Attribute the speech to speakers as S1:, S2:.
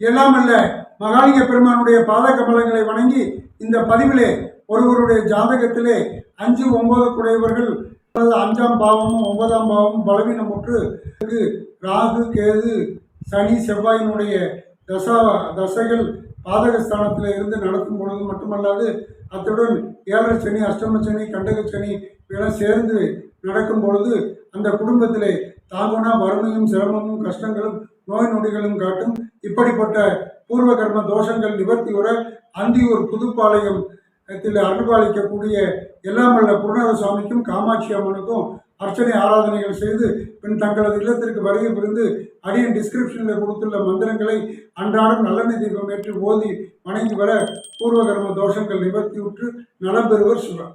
S1: எல்லாம் அல்ல மகாலிங்க பெருமானுடைய பாத கமலங்களை வணங்கி இந்த பதிவிலே ஒருவருடைய ஜாதகத்திலே அஞ்சு ஒன்பது குடையவர்கள் அஞ்சாம் பாவமும் ஒன்பதாம் பாவமும் பலவீனமுற்று ஒன்று ராகு கேது சனி செவ்வாயினுடைய தசா தசைகள் பாதகஸ்தானத்தில் இருந்து நடக்கும் பொழுது மட்டுமல்லாது அத்துடன் ஏழரை சனி அஷ்டம சனி கண்டக சனி இதெல்லாம் சேர்ந்து நடக்கும் பொழுது அந்த குடும்பத்திலே தாங்குனா வறுமையும் சிரமமும் கஷ்டங்களும் நோய் நொடிகளும் காட்டும். இப்படிப்பட்ட பூர்வ கர்ம தோஷங்கள் நிவர்த்தி உற அந்தியூர் புதுப்பாளையம் த்தில் அருள்பாலிக்கக்கூடிய எல்லாம் வல்ல குருநாத சுவாமிக்கும் காமாட்சி அம்மனுக்கும் அர்ச்சனை ஆராதனைகள் செய்து பின் தங்களது இல்லத்திற்கு வருகை புரிந்து அடியின் டிஸ்கிரிப்ஷனில் கொடுத்துள்ள மந்திரங்களை அன்றாடம் நல்லெண்ணெய் தீபம் ஏற்றி ஓதி வணங்கி வர பூர்வகர்ம தோஷங்கள் நிவர்த்தியுற்று நலம் பெறுவர் சிவன்